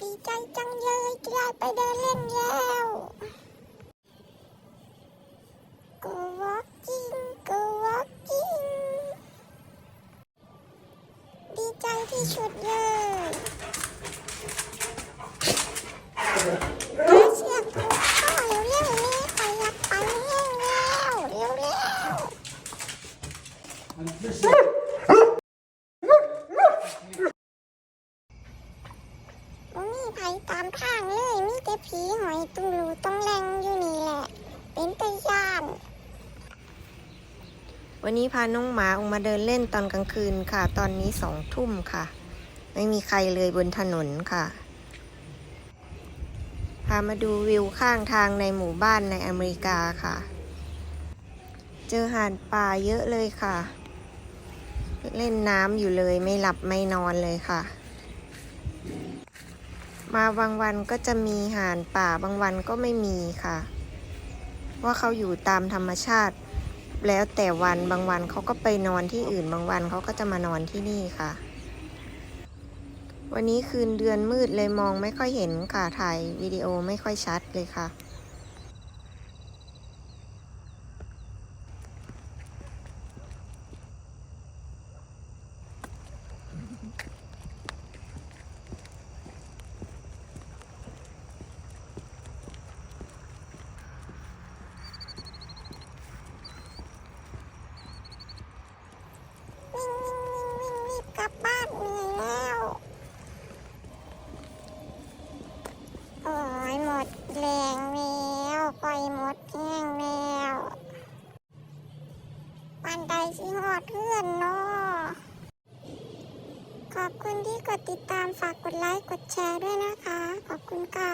ดีใจจังเลยที่ได้ไปเดินเล่นแล้ว Go walking go walking ดีใจที่สุดเลยหาเชือกผูกข้อเร็วๆนี่ขออยากไปแห้งแล้วเร็วๆบ่มี ไผตามทางเลยมีแต่ผีหอยตุงรูต้องแรงอยู่นี่แหละ เป็นตะยานวันนี้พาน้องหมาออกมาเดินเล่นตอนกลางคืนค่ะ ตอนนี้สองทุ่มค่ะ ไม่มีใครเลยบนถนนค่ะ พามาดูวิวข้างทางในหมู่บ้านในอเมริกาค่ะ เจอห่านป่าเยอะเลยค่ะ เล่นน้ำอยู่เลยไม่หลับไม่นอนเลยค่ะ มาบางวันก็จะมีห่านป่าบางวันก็ไม่มีค่ะ ว่าเขาอยู่ตามธรรมชาติ แล้วแต่วันบางวันเขาก็ไปนอนที่อื่นบางวันเขาก็จะมานอนที่นี่ค่ะ วันนี้คืนเดือนมืดเลยมองไม่ค่อยเห็นค่ะถ่ายวิดีโอไม่ค่อยชัดเลยค่ะ วิ่งวิ่งวิ่งวิ่งรีบกลับบ้านเหนื่อยแล้ว โอ้ยหมดแรงแล้วปล่อยหมด แห้งแล้วปันใดสิหอดเพื่อนเนาะขอบคุณที่กดติดตามฝากกดไลค์กดแชร์ด้วยนะคะ ขอบคุณค่ะ